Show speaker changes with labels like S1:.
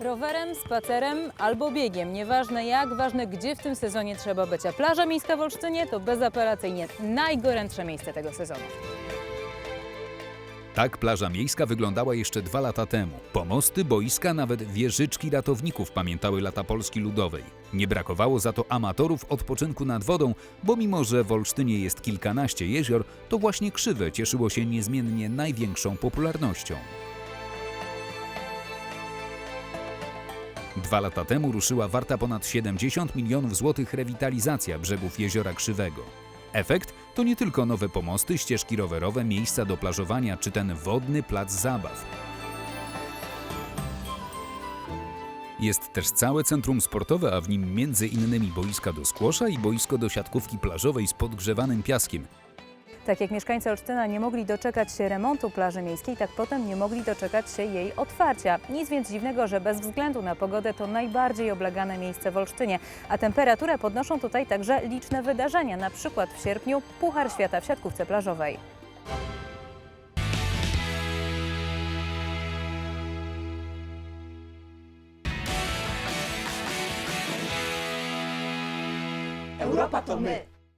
S1: Rowerem, spacerem albo biegiem, nieważne jak, ważne gdzie w tym sezonie trzeba być. A plaża miejska w Olsztynie to bezapelacyjnie najgorętsze miejsce tego sezonu.
S2: Tak plaża miejska wyglądała jeszcze dwa lata temu. Pomosty, boiska, nawet wieżyczki ratowników pamiętały lata Polski Ludowej. Nie brakowało za to amatorów odpoczynku nad wodą, bo mimo, że w Olsztynie jest kilkanaście jezior, to właśnie Krzywe cieszyło się niezmiennie największą popularnością. Dwa lata temu ruszyła warta ponad 70 milionów złotych rewitalizacja brzegów jeziora Krzywego. Efekt to nie tylko nowe pomosty, ścieżki rowerowe, miejsca do plażowania czy ten wodny plac zabaw. Jest też całe centrum sportowe, a w nim między innymi boiska do skłosza i boisko do siatkówki plażowej z podgrzewanym piaskiem.
S1: Tak jak mieszkańcy Olsztyna nie mogli doczekać się remontu plaży miejskiej, tak potem nie mogli doczekać się jej otwarcia. Nic więc dziwnego, że bez względu na pogodę to najbardziej oblegane miejsce w Olsztynie. A temperaturę podnoszą tutaj także liczne wydarzenia, na przykład w sierpniu Puchar Świata w siatkówce plażowej.
S3: Europa to my.